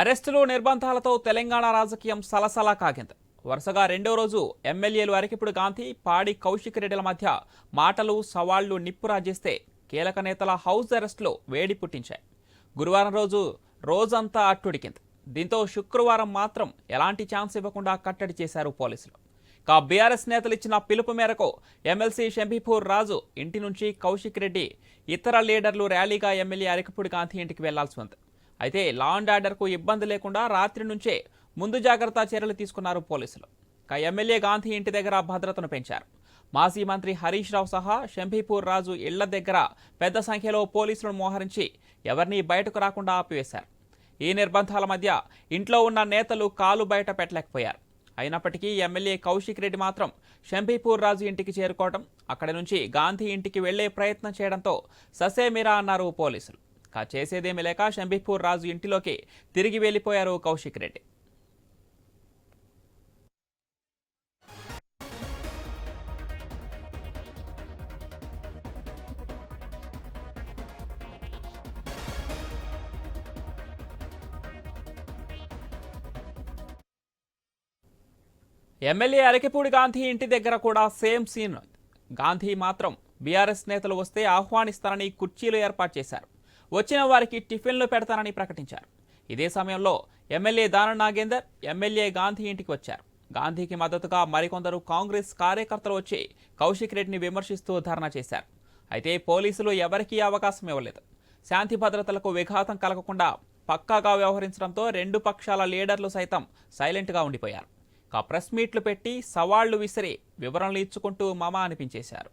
అరెస్టులు నిర్బంధాలతో తెలంగాణ రాజకీయం సలసలా కాగింది. వరుసగా రెండో రోజు ఎమ్మెల్యేలు అరకిపుడు గాంధీ పాడి కౌశిక్ రెడ్డిల మధ్య మాటలు సవాళ్ళు నిప్పు రాజేస్తే కీలక నేతల హౌస్ అరెస్టులు వేడి పుట్టించాయి. గురువారం రోజు రోజంతా అట్టుడికింది. దీంతో శుక్రవారం మాత్రం ఎలాంటి ఛాన్స్ ఇవ్వకుండా కట్టడి చేశారు పోలీసులు. కా బీఆర్ఎస్ నేతలు ఇచ్చిన పిలుపు మేరకు ఎమ్మెల్సీ షంబీపూర్ రాజు ఇంటి నుంచి కౌశిక్ రెడ్డి ఇతర లీడర్లు ర్యాలీగా ఎమ్మెల్యే అరకపూడి గాంధీ ఇంటికి వెళ్ళాల్సి ఉంది. అయితే లా అండ్ ఆర్డర్కు ఇబ్బంది లేకుండా రాత్రి నుంచే ముందు జాగ్రత్త చర్యలు తీసుకున్నారు పోలీసులు. ఇక ఎమ్మెల్యే గాంధీ ఇంటి దగ్గర భద్రతను పెంచారు. మాజీ మంత్రి హరీష్ రావు సహా షంభీపూర్ రాజు ఇళ్ళ దగ్గర పెద్ద సంఖ్యలో పోలీసులను మోహరించి ఎవరిని బయటకు రాకుండా ఆపివేశారు. ఈ నిర్బంధాల మధ్య ఇంట్లో ఉన్న నేతలు కాలు బయట పెట్టలేకపోయారు. అయినప్పటికీ ఎమ్మెల్యే కౌశిక్ రెడ్డి మాత్రం షంభీపూర్ రాజు ఇంటికి చేరుకోవడం అక్కడి నుంచి గాంధీ ఇంటికి వెళ్ళే ప్రయత్నం చేయడంతో ససేమిరా అన్నారు పోలీసులు. చేసేదేమీ లేక షంబీపూర్ రాజు ఇంటిలోకి తిరిగి వెళ్ళిపోయారు కౌశిక్ రెడ్డి. ఎమ్మెల్యే అరకిపూడి గాంధీ ఇంటి దగ్గర కూడా సేమ్ సీన్. గాంధీ మాత్రం బీఆర్ఎస్ నేతలు వస్తే ఆహ్వానిస్తానని కుర్చీలు ఏర్పాటు చేశారు. వచ్చిన వారికి టిఫిన్లు పెడతానని ప్రకటించారు. ఇదే సమయంలో ఎమ్మెల్యే దాన నాగేందర్ ఎమ్మెల్యే గాంధీ ఇంటికి వచ్చారు. గాంధీకి మద్దతుగా మరికొందరు కాంగ్రెస్ కార్యకర్తలు వచ్చి కౌశిక్ రెడ్డిని విమర్శిస్తూ ధర్నా చేశారు. అయితే పోలీసులు ఎవరికీ అవకాశం ఇవ్వలేదు. శాంతి భద్రతలకు విఘాతం కలగకుండా పక్కాగా వ్యవహరించడంతో రెండు పక్షాల లీడర్లు సైతం సైలెంట్గా ఉండిపోయారు. ఇక ప్రెస్ మీట్లు పెట్టి సవాళ్ళు విసిరి వివరణలు ఇచ్చుకుంటూ మమ అనిపించేశారు.